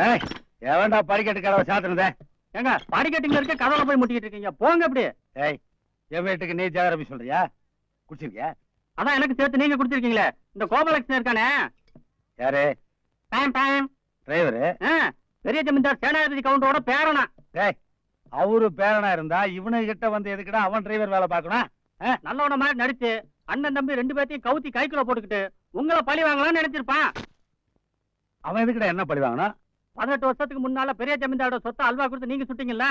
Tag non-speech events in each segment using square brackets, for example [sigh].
ஏய் எவன்டா படிக்கட்டு கதவை சாத்துனதே? ஏங்க படிக்கட்டுல இருக்க கதவுல போய் முட்டிக்கிட்டு இருக்கீங்க. போங்க அப்படி ஏய் என் வீட்டுக்கு நீ ஜாகிரபி சொல்றியா? குடிச்சிருக்கியா? அதான் எனக்கு சேர்த்து நீங்க குடுத்திருக்கீங்களே இந்த கோபாலகிருஷ்ணன் இருக்கானே. யாரு? Time time driver? பெரிய ஜமீன்தார் சேனாதிபதி கவுண்டரோட பேரனா. ஏய் அவரு பேரனா இருந்தா இவனு கிட்ட வந்து எதுக்குடா அவன் டிரைவர் வேலை பார்க்கணும் நல்லவன மாதிரி நடிச்சு அண்ணன் தம்பி ரெண்டு பேர்த்தையும் கவுத்தி கைக்குள்ள போட்டுக்கிட்டு உங்களை பழி வாங்கலாம்னு நினைச்சிருப்பான். அவன் எதுக்குடா என்ன பழி வாங்கணும்? பதினெட்டு வருஷத்துக்கு முன்னால பெரிய ஜமீன்தாரோட சொத்தை அல்வா கொடுத்து நீங்க சுட்டீங்கல்ல?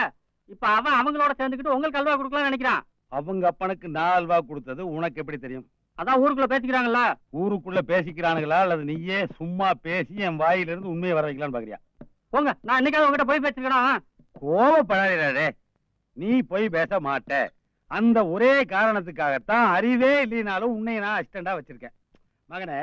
இப்ப அவன் அவங்களோட சேர்ந்துக்கிட்டு உங்களுக்கு அல்வா கொடுக்கலாம்னு நினைக்கிறான். அவங்க அப்பனுக்கு நாலு ரூபா கொடுத்தது உனக்கு எப்படி தெரியும்? அதான் ஊருக்குள்ள பேசிக்கிறாங்கல்ல? ஊருக்குள்ள பேசிக்கிறானுங்களா? அல்லது நீயே சும்மா பேசி என் வாயிலிருந்து உண்மையை வர வைக்கலாம்னு பாக்குறியா? போங்க நான் என்னைக்காவது உங்ககிட்ட போய் பேசிக்கிறேன்? கோவப்படாதே நீ போய் பேச மாட்ட. அந்த ஒரே காரணத்துக்காகத்தான் அறிவே இல்லைனாலும் உன்னை நான் அசிஸ்டண்டா வச்சிருக்கேன். மகனே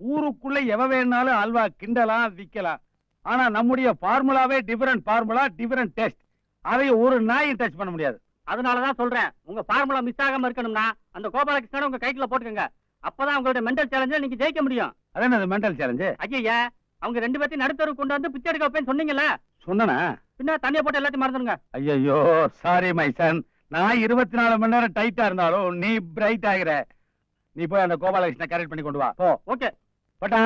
ஊருக்குள்ள எவ வேணாலும் அல்வா கிண்டலாம் விக்கலாம். ஆனா நம்முடைய ஃபார்முலாவே டிஃபரெண்ட் ஃபார்முலா டிஃபரெண்ட் டெஸ்ட் அதை ஒரு நாயும் டச் பண்ண முடியாது. அதனாலதான் சொல்றேன் உங்க ஃபார்முலா மிஸ் ஆகாம இருக்கணும்னா அந்த கோபாலகிருஷ்ணன் உங்க கைக்குள்ள போட்டுக்கோங்க. அப்பதான் உங்களோட மென்டல் சேலஞ்சில் நீங்க ஜெயிக்க முடியும். அது என்னது மென்டல் சேலஞ்சு ஐயா அவங்க ரெண்டு பேர்த்தையும் நடுத்தருக்கு கொண்டு வந்து பிச்சை எடுக்க வைப்பேன்னு சொன்னீங்கல்ல? சொன்னனா. பின்ன தண்ணியை போட்டு எல்லாத்தையும் மறந்துடுங்க. ஐயோ சாரி மை சன் நான் இருபத்தி நாலு மணி நேரம் டைட்டா இருந்தாலும் நீ பிரைட் ஆகிற. நீ போய் அந்த கோபாலகிருஷ்ண கரெக்ட் பண்ணி கொண்டு வா. ஓகே பட்டா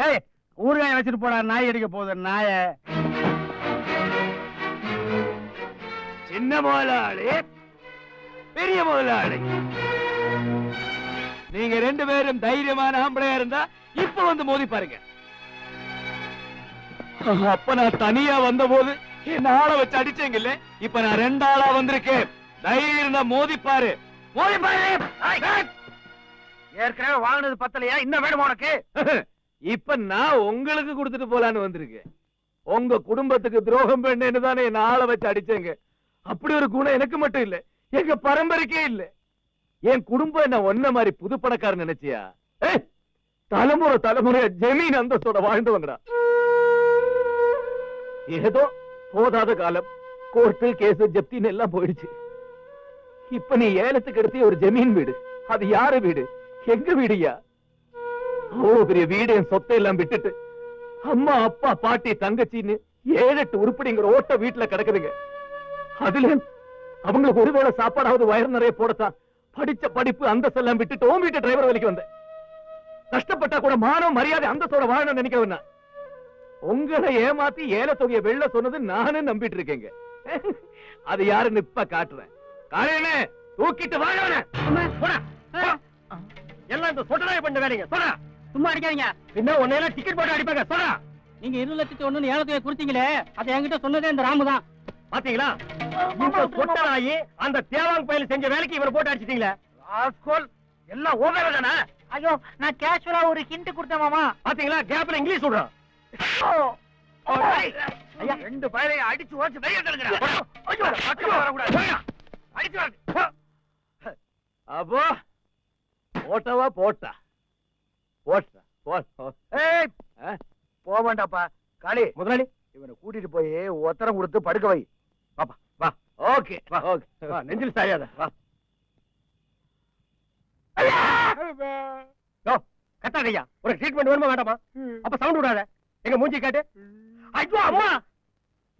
டேய் ஊறுகாய் வச்சுட்டு போடா நாய் அடிக்க போகுது நாய. சின்ன முதலாளி பெரிய முதலாளி. நீங்க ரெண்டு பேரும் தைரியமான ஆம்பளையா இருந்தா இப்ப வந்து மோதி பாருங்க. அப்ப நான் தனியா வந்த போது என்ன ஆளை வச்சு அடிச்சீங்கல்ல இப்ப நான் ரெண்டு ஆளா வந்திருக்கேன். தைரியம் இருந்தா மோதி பாரு. மோதி பாரு. ஏற்கனவே வாங்கினது பத்தலையா? இன்னும் வேணும் உனக்கு? [laughs] இப்ப நான் உங்களுக்கு கொடுத்துட்டு போலான்னு வந்திருக்கேன். உங்க குடும்பத்துக்கு துரோகம் பண்ணேன்னு தானே என்ன ஆளை வச்சு அடிச்சேங்க. அப்படி ஒரு குணம் எனக்கு மட்டும் இல்ல. எங்க பரம்பரைக்கே இல்ல. என் குடும்பம் என்ன ஒன்ன மாதிரி புது பணக்காரன் நினைச்சியா தலைமுறை தலைமுறையா ஜெமீன் அந்தஸ்தோட வாழ்ந்தவங்கடா ஏதோ போதாத காலம் கோர்ட்டு கேஸ் ஜப்தின்னு எல்லாம் போயிடுச்சு. இப்ப நீ ஏலத்துக்கு எடுத்து ஒரு ஜமீன் வீடு. அது யாரு வீடு? எங்க வீடுயா அவ்வளவு பெரிய வீடு என் சொத்தை எல்லாம் விட்டுட்டு அம்மா அப்பா பாட்டி தங்கச்சின்னு ஏழு எட்டு உருப்படிங்கிற ஓட்ட வீட்டுல கிடக்குதுங்க. அதுல அவங்களுக்கு ஒருவேளை சாப்பாடாவது வயிறு நிறைய போடத்தான் படிச்ச படிப்பு அந்தஸ்தெல்லாம் விட்டுட்டு ஓம் வீட்டு டிரைவர் வேலைக்கு வந்தேன். கஷ்டப்பட்டா கூட மானம் மரியாதை அந்தஸ்தோட வாழணும்னு நினைக்கிறவன் நான். உங்களை ஏமாத்தி ஏல தொகையை வெள்ள சொன்னது நானும் நம்பிட்டு இருக்கேங்க. அது யாருன்னு இப்ப காட்டுறேன். காலையிலே தூக்கிட்டு வாழவன எல்லாம் இந்த சொட்டராய பண்ண வேலைங்க. போடா. சும்மா அடிக்காதீங்க. பின்ன உன்னையெல்லாம் டிக்கெட் போட்டு அடிப்பாங்க? சொல்றா. நீங்க இரு லட்சத்தி ஒண்ணு ஏலத்தைய கொடுத்தீங்களே அதை என்கிட்ட சொன்னதே இந்த ராமு தான். பாத்தீங்களா? இந்த சொட்டராயி அந்த தேவாங்க பயில செஞ்ச வேலைக்கு இவரை போட்டு அடிச்சிட்டீங்களே. ராஸ்கோல் எல்லாம் ஓவேல தானே? ஐயோ நான் கேஷுவலா ஒரு ஹிண்ட் கொடுத்தேன் மாமா. பாத்தீங்களா? கேப்ல இங்கிலீஷ் சொல்றான். ஐயா ரெண்டு பயிரையும் அடிச்சு ஓச்சு வெளியே அடிச்சு அப்போ போட்டவா போட்டா. போக வேண்டாப்பா காளி முதலாளி. இவனை கூட்டிட்டு போய் ஒத்தரம் கொடுத்து படுக்க வை. வாப்பா வா. ஓகே வா. ஓகே. நெஞ்சில் சாயாத. வா. கத்தாதையா ஒரு ட்ரீட்மெண்ட் வேணுமா வேண்டாமா? அப்ப சவுண்ட் விடாத. எங்க மூஞ்சி காட்டு. ஐயோ அம்மா!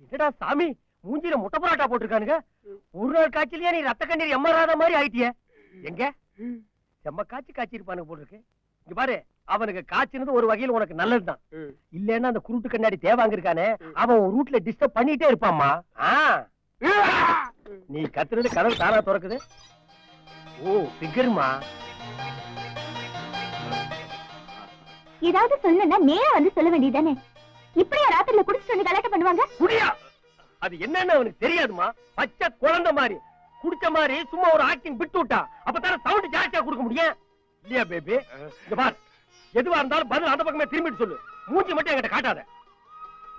என்னடா சாமி? மூஞ்சில முட்டை பரோட்டா போட்டிருக்கானுங்க. ஒரு நாள் காய்ச்சலையே நீ ரத்த கண்ணீர் எம்மராத மாதிரி ஆயிட்டிய. எங்க? செம்ம காய்ச்சி காய்ச்சி இருப்பானுங்க போட்டிருக்கு. இங்க பாரு அவனுக்கு காய்ச்சினது ஒரு வகையில் உனக்கு நல்லதுதான். இல்லன்னா அந்த குருட்டு கண்ணாடி தேவாங்க இருக்கானே அவன் ஒரு ரூட்ல டிஸ்டர்ப் பண்ணிட்டே இருப்பாம்மா. ஆ. நீ கத்துறது கதவு தானா திறக்குது? ஓ பிகர்மா ஏதாவது சொல்லணும்னா நேரா வந்து சொல்ல வேண்டியதானே இப்படியா ராத்திரில குடிச்சிட்டு வந்து கலாட்டம் பண்ணுவாங்க? குடியா! அது என்னன்னு அவனுக்கு தெரியாதுமா பச்சை குழந்தை மாதிரி. குடிச்ச மாதிரி சும்மா ஒரு ஆக்டிங் விட்டு விட்டா அப்பதானே சவுண்ட் ஜாஸ்தியா கொடுக்க முடியும்? இல்லையா பேபி இங்க பார். எதுவா இருந்தாலும் பதில் அந்த பக்கமே திரும்பிட்டு சொல்லு. மூஞ்சி மட்டும் என்கிட்ட காட்டாத.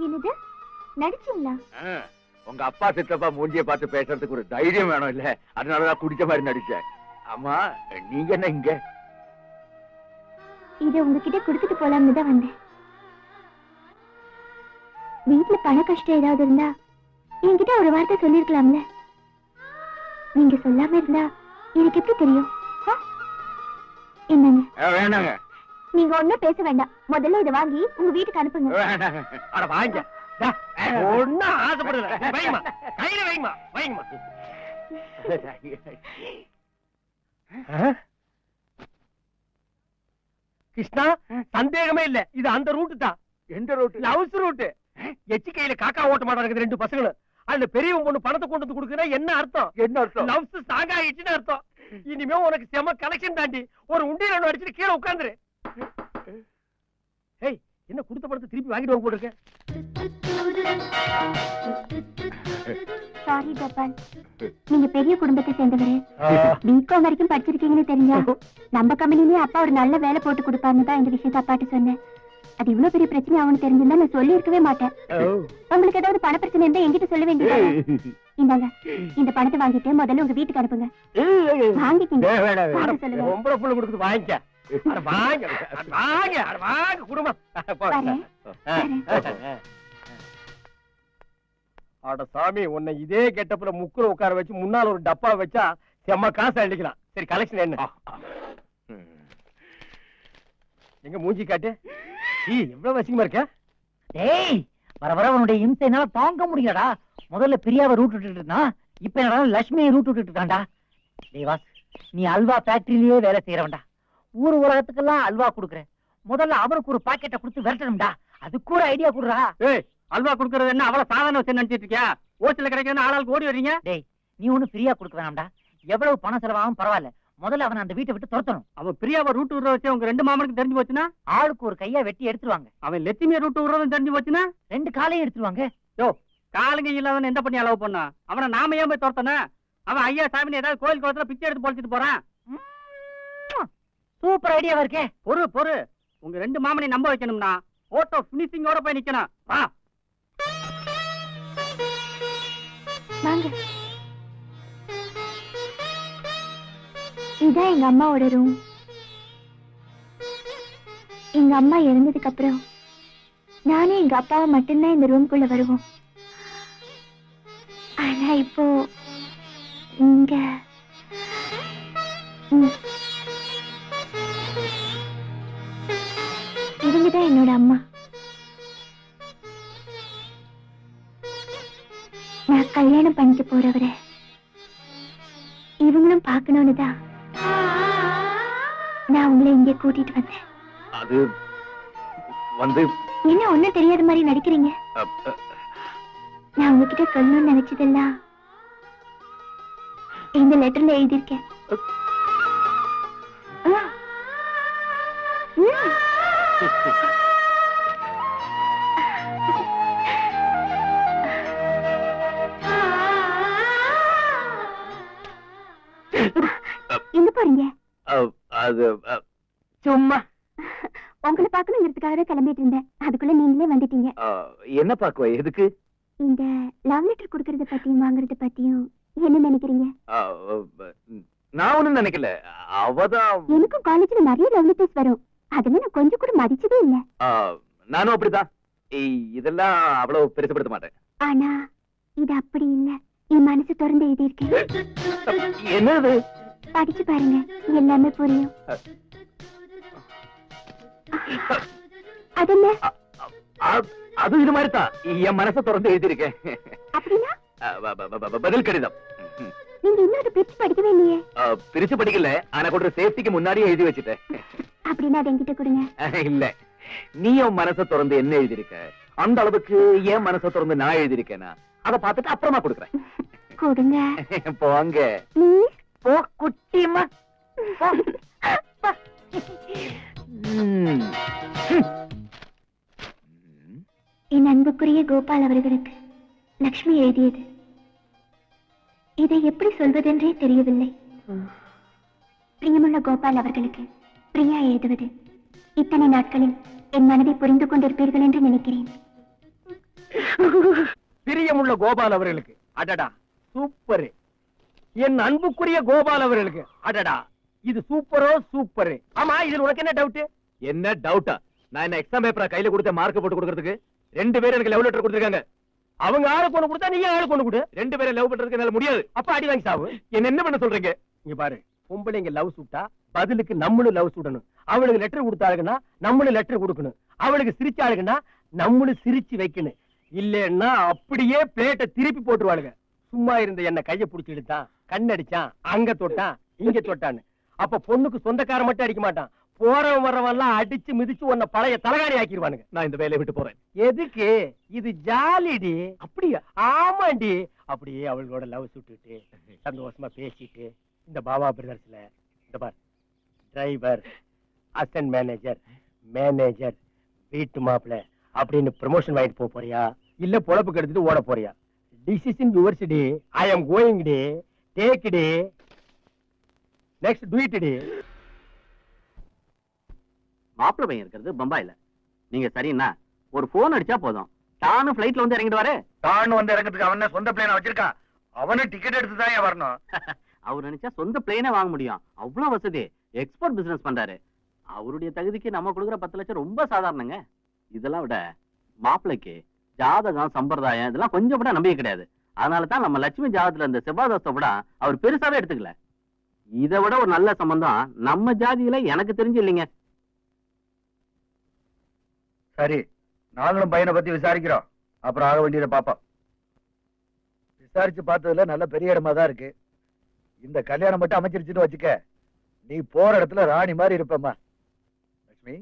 என்னது? நடிச்சீங்களா? உங்க அப்பா சித்தப்பா மூஞ்சிய பார்த்து பேசுறதுக்கு ஒரு தைரியம் வேணும் இல்ல? அதனாலதான் குடிச்ச மாதிரி நடிச்சேன். ஆமா நீங்க என்ன இங்க? இதை உங்ககிட்ட கொடுத்துட்டு போலாம்னு தான் வந்தேன். வீட்டுல பண கஷ்டம் ஏதாவது இருந்தா என்கிட்ட ஒரு வார்த்தை சொல்லிருக்கலாம்ல நீங்க சொல்லாம இருந்தா எனக்கு எப்படி தெரியும்? என்னங்க? அஹ், வேணாங்க நீங்க ஒண்ணும் பேச வேண்டாம். முதல்ல இதை வாங்கி உங்க வீட்டுக்கு அனுப்புங்க. வேணாங்க அட வாங்க. ஒண்ணும் ஆசைப்படுறல வைங்கம்மா கையில வைங்கம்மா வைங்கம்மா ஆ? கிருஷ்ணா சந்தேகமே இல்ல. இது அந்த ரூட்டு தான். எந்த ரோட்டு லவ்ஸ் ரூட்டு எச்சி கையில காக்கா ஓட்ட மாட்டாங்க ரெண்டு பசங்களும். அதுல பெரியவன் பொண்ணு பணத்தை கொண்டு வந்து கொடுக்குறா என்ன அர்த்தம்? என்ன அர்த்தம்? லவ்ஸ் ஸ்ட்ராங் ஆயிடுச்சுன்னு அர்த்தம். இனிமே உனக்கு செம கலெக்ஷன் தாண்டி ஒரு உண்டியல் ஒண்ணு அடிச்சுட்டு கீழே உட்காந்துரு. ஏய் என்ன கொடுத்த பணத்தை திருப்பி வாங்கிட்டு வாங்க போட்டுருக்க? சாரி கோபால் நீங்க பெரிய குடும்பத்தை சேர்ந்தவரு. பிகாம் வரைக்கும் படிச்சிருக்கீங்கன்னு தெரிஞ்சா நம்ம கம்பெனிலேயே அப்பா ஒரு நல்ல வேலை போட்டு கொடுப்பாருன்னு தான் இந்த விஷயத்த அப்பாட்ட சொன்னேன். அது இவ்வளவு பெரிய பிரச்சனை அவனுக்கு தெரிஞ்சிருந்தா நான் சொல்லி இருக்கவே மாட்டேன் உங்களுக்கு ஏதாவது பண பிரச்சனை இருந்தா என்கிட்ட சொல்ல வேண்டியது இந்தாங்க இந்த பணத்தை வாங்கிட்டு முதல்ல உங்க வீட்டுக்கு அனுப்புங்க. வாங்கிக்கிங்க. சொல்லுங்க. ரொம்ப புள்ள கொடுக்குது வாங்கிக்க. வாங்க குடும்பம். அட சாமி உன்னை இதே கெட்டப்புல முக்குல உட்கார வச்சு முன்னால ஒரு டப்பா வச்சா செம்ம காசு அள்ளிக்கலாம் சரி கலெக்ஷன் என்ன? எங்க மூஞ்சி காட்டு? எவ்வளவு வசிக்கமா இருக்க? டேய் வர வர உன்னுடைய இம்சை என்னால தாங்க முடியலடா. முதல்ல பிரியாவை ரூட் விட்டுட்டு இருந்தான் இப்ப என்னடா லட்சுமியை ரூட் விட்டுட்டு இருக்கான்டா டேய் வாஸ் நீ அல்வா ஃபேக்டரியிலேயே வேலை செய்யறவன்டா ஊர் உலகத்துக்கெல்லாம் அல்வா குடுக்குற. முதல்ல அவருக்கு ஒரு பாக்கெட்டை கொடுத்து விரட்டணும்டா. அதுக்கு ஒரு ஐடியா குடுறா. ஏய் அல்வா குடுக்கறது என்ன அவ்வளவு சாதாரண விஷயம் நினைச்சிட்டு இருக்கியா? ஓசில கிடைக்கிறதுன்னு ஆளாளுக்கு ஓடி வர்றீங்க? டேய் நீ ஒண்ணு ஃப்ரீயா கொடுக்க வேணாம்டா. எவ்வளவு பணம் செலவாகும் பரவாயில்ல. முதல்ல அவனை அந்த வீட்டை விட்டு துரத்தணும். அவன் பிரியாவை ரூட் விடுற வச்சு உங்க ரெண்டு மாமனுக்கு தெரிஞ்சு போச்சுன்னா? ஆளுக்கு ஒரு கையா வெட்டி எடுத்துருவாங்க. அவன் லட்சுமியை ரூட் விடுறதும் தெரிஞ்சு போச்சுன்னா? ரெண்டு காலையும் எடுத்துருவாங்க. காலுங்க இல்லாதவன் எந்த பண்ணி அளவு பண்ணா? அவனை நாம ஏன் போய் துரத்தன அவன் ஐயா சாமி ஏதாவது கோயில் குளத்துல பிச்சை எடுத்து பொழைச்சிட்டு போறான்? சூப்பர் ஐடியாவா இருக்கே. பொறு பொறு. உங்க ரெண்டு மாமனை நம்ப வைக்கணும்னா போட்டோ பினிஷிங்கோட போய் நிக்கணும். வா. வாங்க. இதான் எங்க அம்மாவோட ரூம் எங்க அம்மா இறந்ததுக்கு அப்புறம் நானும் எங்க அப்பாவை மட்டும்தான் இந்த ரூம்குள்ள வருவோம். ஆனா இப்போ இங்க ம். இவங்கதான் என்னோட அம்மா. நான் கல்யாணம் பண்ணிக்க போறவரை இவங்களும் பார்க்கணும்னு தான் நான் உங்களை இங்க கூட்டிட்டு வந்தேன். அது வந்து என்ன ஒண்ணும் தெரியாத மாதிரி நடிக்கிறீங்க? நான் உங்ககிட்ட சொல்லணும்னு நினைச்சதெல்லாம் இந்த லெட்டர்ல எழுதியிருக்கேன். தான் கிளம்பிட்டு இருந்தேன். அதுக்குள்ள நீங்களே வந்துட்டீங்க. என்ன பாக்குவ எதுக்கு? இந்த லவ் லெட்டர் கொடுக்கறத பத்தியும் வாங்குறத பத்தியும் என்ன நினைக்கிறீங்க? நான் ஒண்ணும் நினைக்கல. அவதான் எனக்கும் காலேஜ்ல நிறைய லவ் லெட்டர்ஸ் வரும். அதெல்லாம் நான் கொஞ்சம் கூட மதிச்சதே இல்ல. நானும் அப்படிதான் இதெல்லாம் அவ்வளவு பெருசுப்படுத்த மாட்டேன். ஆனா இது அப்படி இல்ல. என் மனசு திறந்து எழுதியிருக்கேன் என்னது? படிச்சு பாருங்க. எல்லாமே புரியும். அதென்ன? அது இது மாதிரி தான் என் மனசை திறந்து எழுதியிருக்கேன். அப்படின்னா? அ, ப- ப- ப- பதில் கடிதம். ம். நீங்க இன்னும் அதை பிரிச்சு படிக்கவே இல்லையே. அ, பிரிச்சு படிக்கல. ஆனா கூட சேஃப்டிக்கு முன்னாடியே எழுதி வச்சுட்டேன். அப்படின்னா அதை என்கிட்ட கொடுங்க. அஹ், இல்ல. நீ உன் மனசை திறந்து என்ன எழுதியிருக்க? அந்த அளவுக்கு என் மனசை திறந்து நான் எழுதியிருக்கேனா? அதை பார்த்துட்டு அப்புறமா கொடுக்குறேன். கொடுங்க. போங்க. போ குட்டிமா போ. [laughs] என் அன்புக்குரிய கோபால் அவர்களுக்கு லக்ஷ்மி எழுதியது. இதை எப்படி சொல்வதென்றே தெரியவில்லை. பிரியமுள்ள கோபால் அவர்களுக்கு பிரியா எழுதுவது இத்தனை நாட்களில் என் மனதை புரிந்து கொண்டிருப்பீர்கள் என்று நினைக்கிறேன். பிரியமுள்ள கோபால் அவர்களுக்கு அடடா சூப்பர். என் அன்புக்குரிய கோபால் அவர்களுக்கு அடடா இது சூப்பரோ சூப்பர். ஆமா இதுல உனக்கு என்ன டவுட் என்ன டவுட்டா நான் என்ன எக்ஸாம் பேப்பரா கையில கொடுத்த மார்க் போட்டு கொடுக்கறதுக்கு? ரெண்டு பேரும் எனக்கு லவ் லெட்டர் கொடுத்துருக்காங்க. அவங்க ஆளு கொண்டு கொடுத்தா நீங்க ஆளு கொண்டு கொடு? ரெண்டு பேரும் லவ் பண்றதுக்கு என்னால முடியாது. அப்ப அடி வாங்கி சாவு. என்ன என்ன பண்ண சொல்றீங்க? இங்க பாரு பொம்பளைங்க லவ் சூட்டா பதிலுக்கு நம்மளும் லவ் சூடணும் அவளுக்கு லெட்டர் கொடுத்தாளுங்கன்னா நம்மளும் லெட்டர் கொடுக்கணும். அவளுக்கு சிரிச்சாளுங்கன்னா நம்மளும் சிரிச்சு வைக்கணும். இல்லன்னா அப்படியே பிளேட்டை திருப்பி போட்டுருவாளுங்க. சும்மா இருந்த என்ன கையை பிடிச்சி எடுத்தான் கண்ணடிச்சான் அங்க தொட்டான் இங்க தொட்டான்னு. அப்ப பொண்ணுக்கு சொந்தக்காரன் மட்டும் அடிக்க மாட்டான். போறவன் வர்றவன் எல்லாம் அடிச்சு மிதிச்சு உன்னை பழைய தலகாணி ஆக்கிடுவானுங்க நான் இந்த வேலையை விட்டு போறேன். எதுக்கு? இது ஜாலிடி. அப்படியா? ஆமாண்டி. அப்படியே அவளோட லவ் சுட்டுட்டு சந்தோஷமா பேசிட்டு இந்த பாபா பிரதர்ஸ்ல இந்த bar driver assistant manager manager வீட்டு மாப்பிள அப்படின்னு ப்ரமோஷன் வாங்கிட்டு போக போறியா? இல்ல பொழப்பு கெடுத்துட்டு ஓட போறியா? டிசிஷன் யுவர்ஸ் டி ஐ அம் கோயிங் டி. டேக் டி. நெக்ஸ்ட் டூயிட் டி. மாப்பிள்ளை பையன் இருக்கிறது பம்பாயில. நீங்க சரின்னா ஒரு போன் அடிச்சா போதும். தானும் பிளைட்ல வந்து இறங்கிட்டு வரே தான் வந்து இறங்கிறதுக்கு அவன சொந்த பிளேன வச்சிருக்கான் அவனு டிக்கெட் எடுத்து தான் வரணும். [laughs] அவர் நினைச்சா சொந்த பிளேனே வாங்க முடியும். அவ்வளவு வசதி. எக்ஸ்போர்ட் பிசினஸ் பண்றாரு. அவருடைய தகுதிக்கு நம்ம கொடுக்குற பத்து லட்சம் ரொம்ப சாதாரணங்க. இதெல்லாம் விட மாப்பிள்ளைக்கு ஜாதகம் சம்பிரதாயம் இதெல்லாம் கொஞ்சம் கூட நம்பிக்கை கிடையாது. அதனால தான் நம்ம லட்சுமி ஜாதகத்துல இந்த செவ்வாதோஷத்தை விட அவர் பெருசாவே எடுத்துக்கல. இதை விட ஒரு நல்ல சம்பந்தம் நம்ம ஜாதியில எனக்கு தெரிஞ்சு இல்லைங்க. சரி நாங்களும் பையனை பத்தி விசாரிக்கிறோம். அப்புறம் ஆக வேண்டியதை பாப்போம் விசாரிச்சு பார்த்ததுல நல்ல பெரிய இடமா தான் இருக்கு. இந்த கல்யாணம் மட்டும் அமைச்சிருச்சுன்னு வச்சுக்க நீ போற இடத்துல ராணி மாதிரி இருப்பம்மா. லட்சுமி?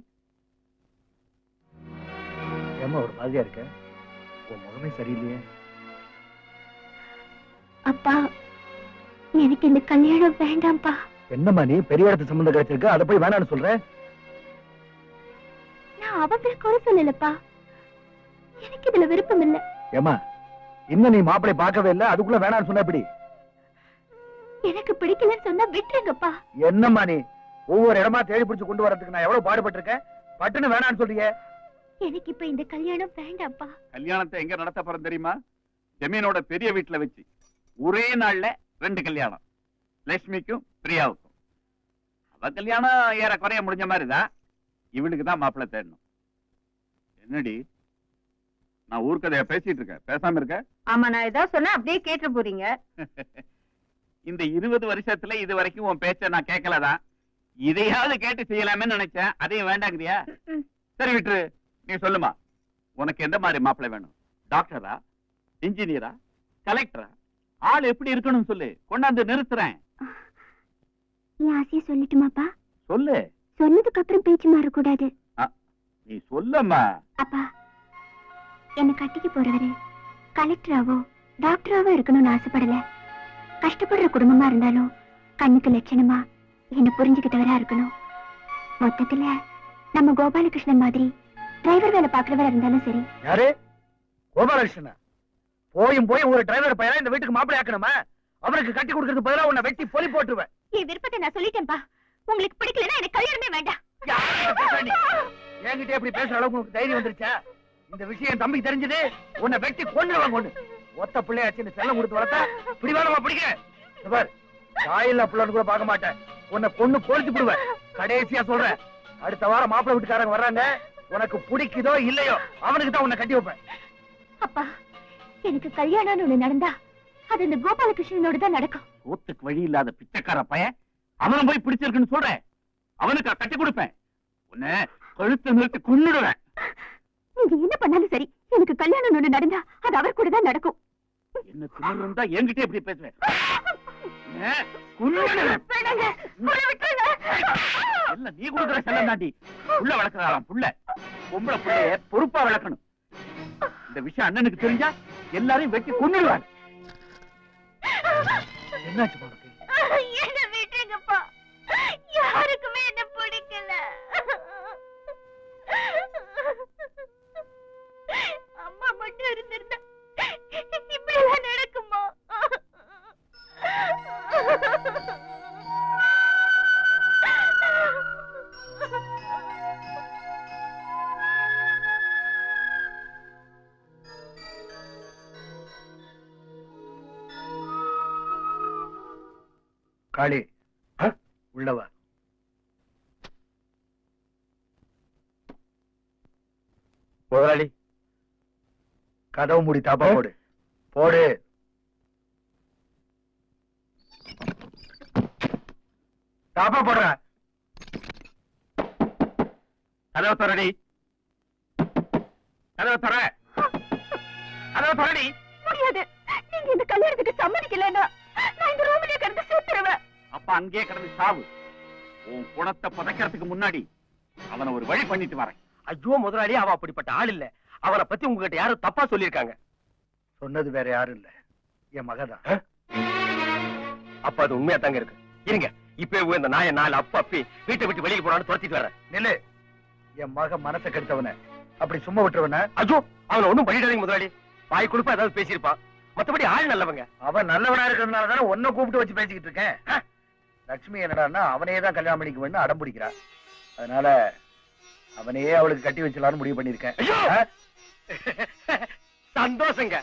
ஏம்மா ஒரு மாதிரியா இருக்க? உன் முகமே சரியில்லையே. அப்பா எனக்கு இந்த கல்யாணம் வேண்டாம்ப்பா. என்னம்மா நீ? பெரிய இடத்து சம்பந்தம் கிடைச்சிருக்க. அதை போய் வேணாம்னு சொல்றேன் நான் அவங்களை குறை சொல்லலப்பா எனக்கு இதுல விருப்பம் இல்ல. ஏம்மா இன்னும் நீ மாப்பிளை பார்க்கவே இல்ல அதுக்குள்ள வேணாம்னு சொன்ன எப்படி? எனக்கு பிடிக்கலன்னு சொன்னா விட்டுருங்கப்பா. என்னம்மா நீ? ஒவ்வொரு இடமா தேடி பிடிச்சு கொண்டு வரதுக்கு நான் எவ்வளவு பாடுபட்டிருக்கேன்? பட்டுன்னு வேணாம்னு சொல்றீங்க எனக்கு இப்ப இந்த கல்யாணம் வேண்டாம்ப்பா. கல்யாணத்தை எங்க நடத்த போறோம் தெரியுமா? ஜமீனோட பெரிய வீட்டுல வச்சு. ஒரே நாள்ல ரெண்டு கல்யாணம். லட்சுமிக்கும் பிரியாவுக்கும். அவ கல்யாணம் ஏற குறைய முடிஞ்ச மாதிரி தான் இவளுக்கு தான் மாப்பிள்ளை தேடணும். என்னடி? நான் ஊர்க்கதைய பேசிட்டு இருக்கேன். பேசாம இருக்க? ஆமா நான் ஏதாவது சொன்னா அப்படியே கேட்டு போறீங்க. [laughs] இந்த இருபது வருஷத்துல இது வரைக்கும் உன் பேச்ச நான் கேட்கலதான் இதையாவது கேட்டு செய்யலாமேன்னு நினைச்சேன். அதையும் வேண்டாங்கிறியா. சரி விட்டுரு. நீ சொல்லுமா. உனக்கு எந்த மாதிரி மாப்பிள்ளை வேணும்? டாக்டரா? இன்ஜினியரா? கலெக்டரா? ஆள் எப்படி இருக்கணும்னு சொல்லு. கொண்டாந்து நிறுத்துறேன். என் ஆசைய சொல்லட்டுமாப்பா? சொல்லு. சொன்னதுக்கு அப்புறம் பேச்சு மாறக்கூடாது. நீ சொல்லம்மா. அப்பா என்ன கட்டிக்க போறவரு கலெக்டராவோ டாக்டராவோ இருக்கணும்னு ஆசைப்படல. கஷ்டப்படுற குடும்பமா இருந்தாலும் கண்ணுக்கு லட்சணமா என்ன புரிஞ்சுக்கிட்டவரா இருக்கணும். மொத்தத்துல நம்ம கோபாலகிருஷ்ணன் மாதிரி டிரைவர் வேலை பாக்குறவரா இருந்தாலும் சரி. யாரு? கோபாலகிருஷ்ணனா? போயும் போய் ஒரு டிரைவர் பையனா இந்த வீட்டுக்கு மாப்பிள்ளை ஆக்கணுமா? அவனுக்கு கட்டி கொடுக்கறதுக்கு பதிலா உன்னை வெட்டி பொலி போட்டுருவேன். என் விருப்பத்தை நான் சொல்லிட்டேன்பா உங்களுக்கு பிடிக்கலன்னா எனக்கு கல்யாணமே வேண்டாம்? என்கிட்ட எப்படி பேசுற அளவுக்கு உனக்கு தைரியம் வந்துருச்சா? இந்த விஷயம் தம்பிக்கு தெரிஞ்சது. உன்னை வெட்டி கொண்டுருவாங்க ஒண்ணு ஒத்த பிள்ளையாச்சு செல்லம் கொடுத்து வளர்த்தா பிடிவாதமா பிடிக்க? பார் தாயில்லா பிள்ளைன்னு கூட பார்க்க மாட்டேன். உன்னை கொண்டு பொழிச்சு விடுவேன். கடைசியா சொல்றேன். அடுத்த வாரம் மாப்பிள்ளை வீட்டுக்காரங்க வர்றாங்க. உனக்கு பிடிக்குதோ இல்லையோ அவனுக்கு தான் உன்னை கட்டி வைப்பேன். அப்பா எனக்கு கல்யாணம்னு ஒண்ணு நடந்தா அது இந்த கோபாலகிருஷ்ணனோட தான் நடக்கும். சோத்துக்கு வழி இல்லாத பிச்சைக்கார பையன் அவனும் போய் பிடிச்சிருக்குன்னு சொல்றேன். அவனுக்கு கட்டி கொடுப்பேன். உன்னை கழுத்து நிறுத்தி கொன்னுடுவேன். நீங்க என்ன பண்ணாலும் சரி எனக்கு கல்யாணம் ஒண்ணு நடந்தா அது அவர் கூட தான் நடக்கும். என்ன திமிரு இருந்தா என்கிட்ட எப்படி பேசுவேன். நீ கொடுக்குற செல்லம் தாண்டி. புள்ள வளர்க்கறாராம் புள்ள. பொம்பளை புள்ளைய பொறுப்பா வளர்க்கணும். இந்த விஷயம் அண்ணனுக்கு தெரிஞ்சா எல்லாரையும் வெட்டி கொன்னுடுவாங்க. என்னாச்சு உனக்கு என்ன விட்டுருங்கப்பா. யாருக்குமே காளி உள்ளவா முதலாளி கதவு மூடி தாப்பா போடு. போடு. தாப்பா போடுற. கதவை திறடி கதவை திற கதவை தொடடி முடியாது. நீங்க இந்த கல்யாணத்துக்கு சம்மதிக்கலன்னா நான் இந்த ரூம்லயே கிடந்து செத்துருவேன் அப்ப அங்கேயே கிடந்து சாவு. உன் குணத்தை புதைக்கிறதுக்கு முன்னாடி அவனை ஒரு வழி பண்ணிட்டு வரேன். ஐயோ முதலாளி அவன் அப்படிப்பட்ட ஆள் இல்ல. அவனை பத்தி உங்ககிட்ட யாரும் தப்பா சொல்லியிருக்காங்க. சொன்னது வேற யாரும் இல்ல. என் மகதான் அப்ப அது உண்மையா தாங்க இருக்கு. இருங்க. இப்ப இந்த நாய நாலு அப்ப அப்பி வீட்டை விட்டு வெளியில போறான்னு துரத்திட்டு வரேன் நில்லு. என் மகன் மனசை கெடுத்தவன. அப்படி சும்மா விட்டுருவன. ஐயோ அவனை ஒண்ணும் பண்ணிடாதீங்க முதலாளி. வாய் கொடுப்பா ஏதாவது பேசியிருப்பான் மத்தபடி ஆள் நல்லவங்க. அவன் நல்லவனா இருக்கிறதுனால தானே உன்னை கூப்பிட்டு வச்சு பேசிக்கிட்டு இருக்கேன்! லட்சுமி என்னடான்னா அவனையே தான் கல்யாணம் பண்ணிக்குவேன்னு அடம் பிடிக்கிறா. அதனால அவனையே அவளுக்கு கட்டி வச்சலாம்னு முடிவு பண்ணிருக்கேன்! சந்தோஷங்க.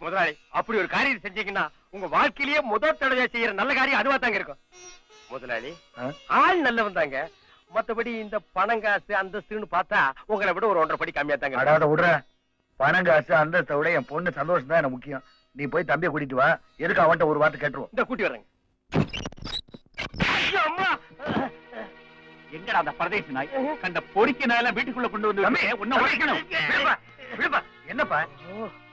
முதலாளி அப்படி ஒரு காரியம் செஞ்சீங்கன்னா உங்க வாழ்க்கையிலேயே முதல் தடவை செய்யற நல்ல காரியம் அதுவா தாங்க இருக்கும். முதலாளி ஆ? ஆள் நல்லவன் தாங்க மத்தபடி இந்த பணம் காசு அந்தஸ்துன்னு பார்த்தா உங்களை விட ஒரு ஒன்றரை படி கம்மியா தாங்க. அடாத விடுற பணம் காசு அந்தஸ்தை விட என் பொண்ணு சந்தோஷம் தான் எனக்கு முக்கியம். நீ போய் தம்பியை கூட்டிட்டு வா. எதுக்கு அவன்கிட்ட ஒரு வார்த்தை கேட்டுருவோம். இந்த கூட்டி வரேங்க! எங்கடா அந்த பரதேசி நாய்? கண்ட பொறிக்க நாயெல்லாம் வீட்டுக்குள்ள கொண்டு வந்து உன்னை உடைக்கணும். விடுப்பா, விடுப்பா. என்னப்பா?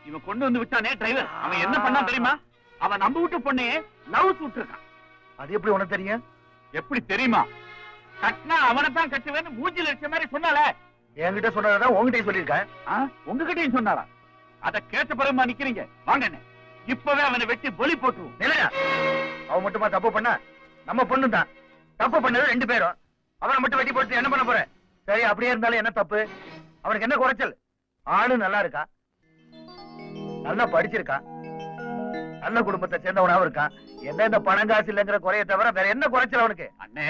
இவன் கொண்டு வந்து விட்டானே டிரைவர் அவன் என்ன பண்ணான் தெரியுமா? அவன் நம்ம வீட்டு பொண்ணையே லவ் சுட்டிருக்கான் அது எப்படி உனக்கு தெரியும்? எப்படி தெரியுமா? கட்டினா அவனை தான் கட்டுவேன்னு மூஞ்சில அடிச்ச மாதிரி சொன்னால என்கிட்ட சொன்னதான் உங்ககிட்டயும் சொல்லியிருக்கேன். உங்ககிட்டயும் சொன்னாரா அத கேட்ட பிறகுமா நிக்கிறீங்க. வாங்க. இப்பவே அவனை வெட்டி பொலி போட்டுருவோம். நிலையா அவன் மட்டுமா தப்பு பண்ண? நம்ம பொண்ணு தான். தப்பு பண்ணது ரெண்டு பேரும். அவனை மட்டும் வெட்டி போட்டு என்ன பண்ண போற? சரி அப்படியே இருந்தாலும் என்ன தப்பு? அவனுக்கு என்ன குறைச்சல்? ஆளு நல்லா இருக்கா? நல்லா படிச்சிருக்கான் நல்ல குடும்பத்தை சேர்ந்தவனாவும் இருக்கான். என்ன இந்த பணம் காசு இல்லைங்கிற குறைய தவிர வேற என்ன குறைச்சல் அவனுக்கு? அண்ணே.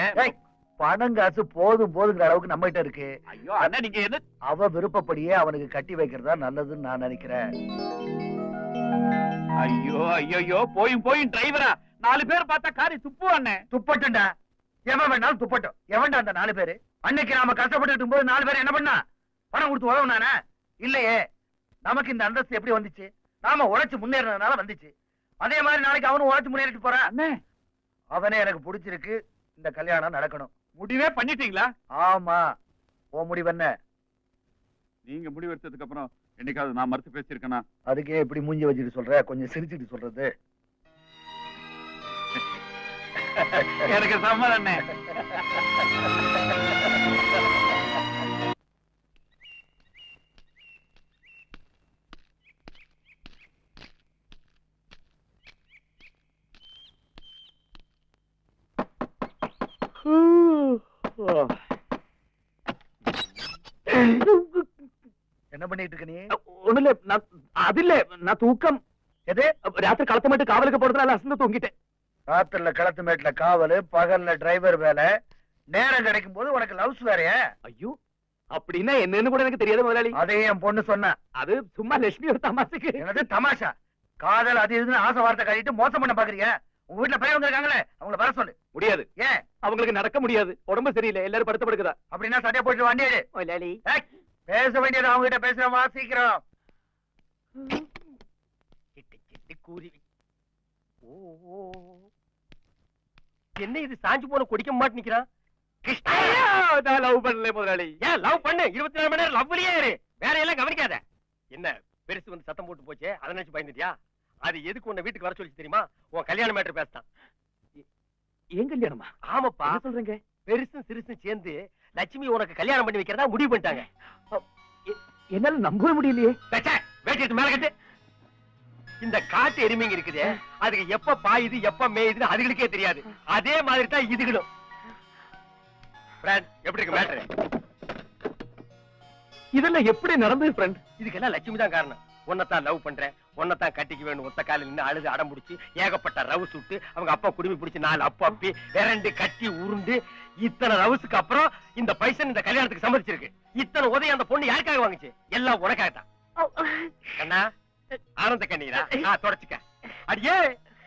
பணம் காசு போதும் போதுங்கிற அளவுக்கு நம்ம கிட்ட இருக்கு. ஐயோ அண்ணா நீங்க என்ன? அவ விருப்பப்படியே அவனுக்கு கட்டி வைக்கிறதா நல்லதுன்னு நான் நினைக்கிறேன். ஐயோ ஐயோ போயும் போயும் டிரைவரா நாலு பேர் பார்த்தா காரி துப்பு அண்ணே. துப்பட்டுண்டா. எவன் வேணாலும் துப்பட்டும். எவன்டா அந்த நாலு பேரு? அன்னைக்கு நாம கஷ்டப்பட்டு போது நாலு பேர் என்ன பண்ணா? பணம் கொடுத்து உதவுனானே? இல்லையே. நமக்கு இந்த அந்தஸ்து எப்படி வந்துச்சு? நாம உழைச்சு முன்னேறினதுனால வந்துச்சு. அதே மாதிரி நாளைக்கு அவனும் உழைச்சு முன்னேறிட்டு போறான். அண்ணே. அவனே எனக்கு பிடிச்சிருக்கு. இந்த கல்யாணம் நடக்கணும். முடிவே பண்ணிட்டீங்களா? ஆமா. உன் முடிவு என்ன? நீங்க முடிவு எடுத்ததுக்கு அப்புறம் என்னைக்காவது நான் மறுத்து பேசியிருக்கேனா? அதுக்கே இப்படி மூஞ்சி வச்சுட்டு சொல்ற கொஞ்சம் சிரிச்சுட்டு சொல்றது. எனக்கு சம்மதம் என்ன பண்ணிட்டு இருக்க நீ? ஒண்ணு இல்ல நான் அது இல்ல நான் தூக்கம். எது? ராத்திரி களத்த மட்டும் காவலுக்கு போடுறதுனால அசந்து தூங்கிட்டேன். ராத்திரில களத்து மேட்ல காவலு பகல்ல டிரைவர் வேலை. நேரம் கிடைக்கும் போது உனக்கு லவ்ஸ் வேறயா? ஐயோ அப்படின்னா என்னன்னு கூட எனக்கு தெரியாது முதலாளி. அதையும் என் பொண்ணு சொன்னா. அது சும்மா லட்சுமி ஒரு தமாசுக்கு என்னது தமாஷா? காதல் அது இதுன்னு ஆசை வார்த்தை காட்டிட்டு மோசம் பண்ண பாக்குறியா? உங்க வீட்டுல பையன் வந்திருக்காங்களே அவங்கள வர சொல்லு. முடியாது. ஏன் அவங்களுக்கு நடக்க முடியாது. உடம்பு சரியில்லை. எல்லாரும் படுத்த படுக்குதா அப்படின்னா சட்டையை போட்டு வண்டி எடு. பேச வேண்டியது அவங்க கிட்ட பேசுறமா சீக்கிரம். சிட்டு சிட்டு குருவி ஓ ஓ. என்ன இது சாஞ்சு போன குடிக்க மாட்டு நிக்கிறான் கிருஷ்ணா லவ் பண்ணல முதலாளி. ஏன் லவ் பண்ணு? இருபத்தி நாலு மணி நேரம் லவ்லயே இரு. வேற எல்லாம் கவனிக்காத. என்ன பெருசு வந்து சத்தம் போட்டு போச்சே? அதை நினைச்சு பயந்துட்டியா? அது எதுக்கு உன்னை வீட்டுக்கு வர சொல்லி தெரியுமா? உன் கல்யாண மேட்டர் பேசிட்டான். ஏன் கல்யாணமா? ஆமாப்பா. சொல்றீங்க? பெருசும் சிறுசும் சேர்ந்து லட்சுமி உனக்கு கல்யாணம் பண்ணி வைக்கிறதா முடிவு பண்ணிட்டாங்க. என்னால நம்பவே முடியலையே. பேச்சே, வேட்டி எடுத்து மேல கட்டு. இந்த காட்டு எருமைங்க இருக்குதே. அதுக்கு எப்ப பாயுது எப்ப மேயுதுன்னு அதுகளுக்கே தெரியாது. அதே மாதிரி தான் இதுகளும். எப்படி இருக்கு மேட்ரு இதெல்லாம் எப்படி நடந்தது ஃப்ரெண்ட் இதுக்கெல்லாம் லட்சுமி தான் காரணம். உன்னைத்தான் லவ் பண்றேன். உன்னைத்தான் கட்டிக்க வேணும் ஒத்த காலில் நின்று அழுது அடம் பிடிச்சி ஏகப்பட்ட ரவு சுட்டு அவங்க அப்பா குடுமி பிடிச்சி நாலு அப்பா அப்பி விரண்டு கட்டி உருண்டு இத்தனை ரவுஸுக்கு அப்புறம் இந்த பைசன் இந்த கல்யாணத்துக்கு சம்மதிச்சிருக்கு. இத்தனை உதவி அந்த பொண்ணு யாருக்காக வாங்குச்சு? எல்லாம் உனக்காகத்தான். கண்ணா ஆனந்த கண்ணீரா? நான் தொடச்சுக்க. அடியே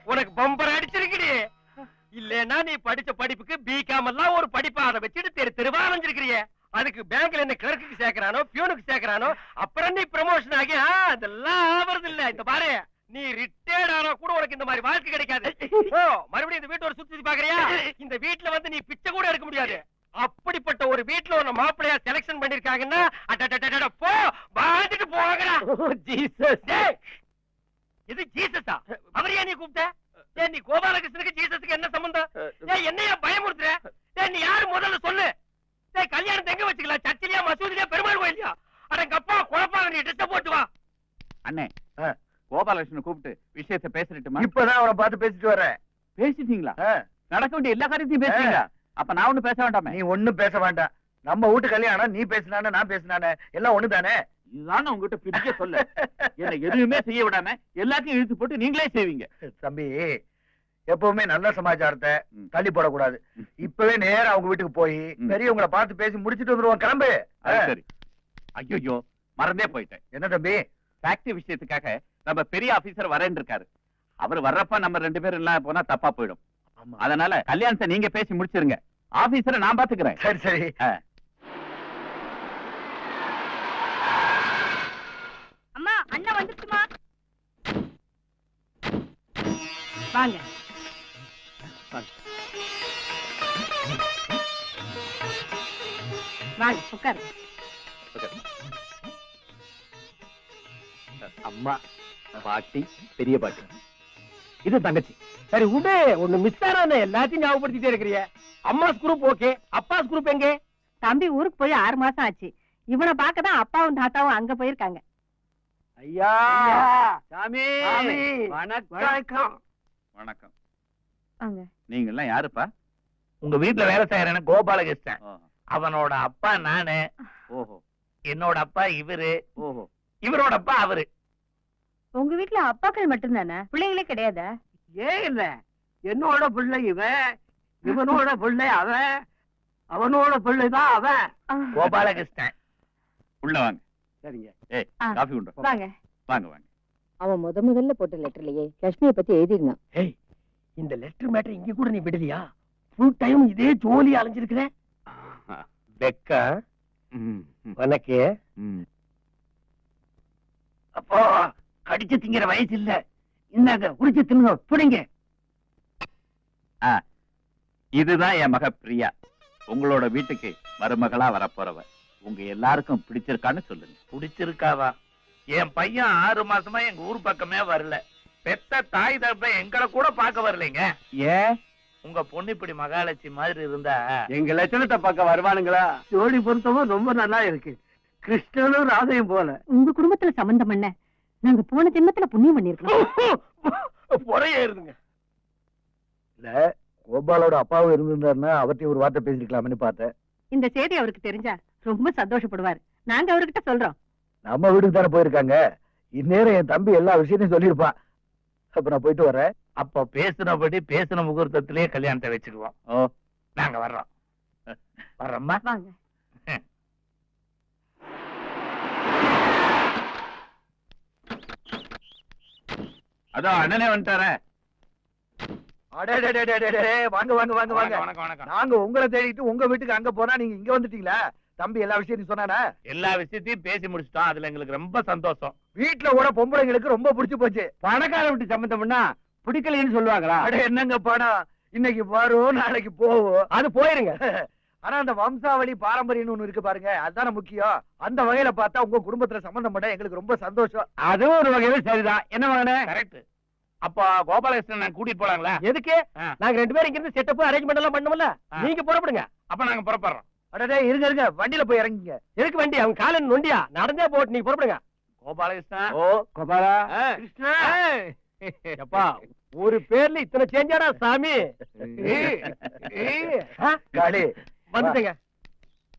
உனக்கு பம்பர் அடிச்சிருக்குடி. இல்லன்னா நீ படிச்ச படிப்புக்கு பிகாம் எல்லாம் ஒரு படிப்பா அதை வச்சுட்டு தெரு தெருவா அலைஞ்சிருக்கிறியே அதுக்கு பேங்க்ல என்ன கிளர்க்குக்கு சேர்க்கறானோ பியூனுக்கு சேர்க்கறானோ அப்புறம் நீ ப்ரமோஷன் ஆகி ஆ, அதெல்லாம் ஆவறது இல்ல இந்த பாரு நீ ரிட்டையர்ட் ஆனா கூட உனக்கு இந்த மாதிரி வாழ்க்கை கிடைக்காது ஓ மறுபடியும் இந்த வீட்டை ஒரு சுத்தி சுத்தி பாக்குறியா இந்த வீட்டுல வந்து நீ பிச்சை கூட எடுக்க முடியாது அப்படிப்பட்ட ஒரு வீட்டுல ஒரு மாப்பிள்ளையா செலக்ஷன் பண்ணிருக்காங்கன்னா அடடடடட, போ வாழ்ந்துட்டு போங்கடா ஜீசஸ் டேய், இது ஜீசஸா அவரையா நீ கூப்பிட்ட ஏய் நீ கோபாலகிருஷ்ணனுக்கு ஜீசஸுக்கு என்ன சம்பந்தம் ஏய் என்னையா பயமுறுத்துற ஏய் நீ யாரு முதல்ல சொல்லு ஏய் கல்யாணத்தை எங்க வச்சுக்கலாம் சர்ச்சிலியா மசூதிலியா பெருமாள் கோயிலியா அடங்கப்பா குழப்பாங்க நீ ட்ரெஸ் போட்டு வா அண்ணே ஆ. கோபாலகிருஷ்ணன் கூப்பிட்டு விஷயத்தை பேசிட்டுமா இப்பதான் அவனை பார்த்து பேசிட்டு வர்றேன் பேசிட்டீங்களா ஆ, நடக்க வேண்டிய எல்லா காரியத்தையும் பேசுறீங்களா அப்ப நான் ஒண்ணு பேச வேண்டாமே. நீ ஒண்ணும் பேச வேண்டாம். நம்ம வீட்டு கல்யாணம் நீ பேசினானே நான் பேசினானே. எல்லாம் ஒண்ணுதானே? இதுதான் உங்ககிட்ட பிடிக்க சொல்ல. என்ன எதுவுமே செய்ய விடாம எல்லாத்தையும் இழுத்து போட்டு நீங்களே செய்வீங்க. தம்பி எப்பவுமே நல்ல சமாச்சாரத்தை. தள்ளி போடக்கூடாது. இப்பவே நேரா அவங்க வீட்டுக்கு போய். பெரியவங்களை பார்த்து பேசி முடிச்சிட்டு வந்துருவோம். கிளம்பு. சரி. ஐயோ மறந்தே போயிட்டேன். என்ன தம்பி? ஃபேக்டரி விஷயத்துக்காக நம்ம பெரிய ஆபீசர் வரேன்னு இருக்காரு. அவர் வர்றப்ப நம்ம ரெண்டு பேரும் எல்லாம் போனா தப்பா போயிடும். அதனால கல்யாணத்தை நீங்க பேசி முடிச்சிருங்க. ஆபீசரை நான் பாத்துக்கிறேன். சரி சரி. அம்மா அண்ணா வந்துச்சுமா வாங்க. வாங்க உட்காரு அம்மா பாட்டி பெரிய பாட்டி. இது தங்கச்சி. சரி விடு ஒண்ணு மிஸ் ஆன எல்லாத்தையும் ஞாபகப்படுத்திட்டே இருக்கிறிய. அம்மா குரூப் ஓகே அப்பா குரூப் எங்க? தம்பி ஊருக்கு போய் ஆறு மாசம் ஆச்சு. இவனை பார்க்க தான் அப்பாவும் தாத்தாவும் அங்க போயிருக்காங்க. ஐயா! சாமி. வணக்கம். வணக்கம். நீங்க எல்லாம் யாருப்பா? உங்க வீட்டுல வேலை செய்யறேன்னு கோபாலகிருஷ்ணன். அவனோட அப்பா நானு. ஓஹோ. என்னோட அப்பா இவரு. ஓஹோ. இவரோட அப்பா அவரு. உங்க வீட்டுல அப்பாக்கள் மட்டும்தானே? பிள்ளைங்களே கிடையாதா? ஏன் இல்ல என்னோட பிள்ளை இவன். இவனோட பிள்ளை அவன் அவனோட பிள்ளை தான் அவன் கோபாலகிருஷ்ணன். உள்ள வாங்க. சரிங்க. ஏய். காஃபி கொண்டு. வாங்க. வாங்க வாங்க. அவன் முத முதல்ல போட்ட லெட்டர்லயே லட்சுமியை பத்தி எழுதிருந்தான் ஏய் இந்த லெட்டர் மேட்டர் இங்க கூட நீ விடுதியா ஃபுல் டைம் இதே ஜோலி அலைஞ்சிருக்கிற. ம், உனக்கு. அப்போ கடிச்சு திங்கிற வயசு இல்ல. இந்தாங்க குடிச்சு தின்னுங்க புடிங்க. இதுதான் என் மக பிரியா. உங்களோட வீட்டுக்கு மருமகளா வரப்போறவ உங்க எல்லாருக்கும் பிடிச்சிருக்கான்னு சொல்லுங்க. பிடிச்சிருக்காவா? என் பையன் ஆறு மாசமா எங்க ஊர் பக்கமே வரல. பெத்த தாய் தகப்ப எங்களை கூட பார்க்க வரலைங்க. ஏன்? உங்க பொண்ணு இப்படி மகாலட்சுமி மாதிரி இருந்தா? எங்க லட்சணத்தை பார்க்க வருவானுங்களா? ஜோடி பொருத்தமும் ரொம்ப நல்லா இருக்கு. கிருஷ்ணனும் ராதையும் போல. உங்க குடும்பத்துல சம்பந்தம் என்ன? நாங்க போன ஜென்மத்துல புண்ணியம் பண்ணிருக்கோம் பொறைய இருந்துங்க இல்ல கோபாலோட அப்பாவும் இருந்திருந்தாருன்னா அவர்கிட்ட ஒரு வார்த்தை பேசிருக்கலாம்னு பார்த்தேன். இந்த செய்தி அவருக்கு தெரிஞ்சா ரொம்ப சந்தோஷப்படுவார். நாங்க அவர்கிட்ட சொல்றோம். நம்ம வீட்டுக்கு தானே போயிருக்காங்க. இந்நேரம் என் தம்பி எல்லா விஷயத்தையும் சொல்லியிருப்பான். அப்ப நான் போயிட்டு வரேன். அப்ப பேசினபடி பேசின முகூர்த்தத்திலேயே கல்யாணத்தை வச்சுக்குவோம். ஓ. நாங்க வர்றோம். வர்றோம்மா? வாங்க. அதோ அண்ணனே வந்துட்டாரே. அடடடடடடே, வாங்க வாங்க வாங்க வாங்க. வணக்கம் வணக்கம். நாங்க உங்களை தேடிட்டு உங்க வீட்டுக்கு அங்க போனா நீங்க இங்க வந்துட்டீங்களா? தம்பி எல்லா விஷயத்தையும் சொன்னானா? எல்லா விஷயத்தையும் பேசி முடிச்சிட்டோம். அதுல எங்களுக்கு ரொம்ப சந்தோஷம். வீட்டுல கூட பொம்பளைங்களுக்கு ரொம்ப பிடிச்சு போச்சு. பணக்கார விட்டு சம்பந்தம்னா பிடிக்கலைன்னு சொல்லுவாங்களா? அட என்னங்க பணம்? இன்னைக்கு வரும் நாளைக்கு போகும். அது போயிருங்க. ஆனா அந்த வம்சாவளி பாரம்பரியம்னு ஒண்ணு இருக்கு பாருங்க. அதுதானே முக்கியம். அந்த வகையில பார்த்தா உங்க குடும்பத்துல சம்பந்தம் பண்ண எங்களுக்கு ரொம்ப சந்தோஷம். அதுவும் ஒரு வகையில சரிதான். என்ன வாங்கின கரெக்ட் அப்ப கோபாலகிருஷ்ணன் நான் கூட்டிட்டு போலாங்களா? எதுக்கு. நாங்க ரெண்டு பேரும் இங்க இருந்து செட்டப் அரேஞ்ச்மெண்ட் எல்லாம் பண்ணுவோம்ல? ஆ. நீங்க புறப்படுங்க. அப்ப நாங்க புறப்படுறோம். அடடே இருங்க இருங்க. வண்டியில போய் இறங்குங்க. எதுக்கு வண்டி? அவங்க காலன் நொண்டியா? நடந்தே போட்டு நீங்க புறப்படுங்க. கோபாலகிருஷ்ணன் ஓ கோபாலா. கிருஷ்ணா. எப்பா ஒரு பேர்ல இத்தனை சேஞ்சாடா சாமி. ஏய், ஏய், ஆ, காளி வந்துட்டேங்க.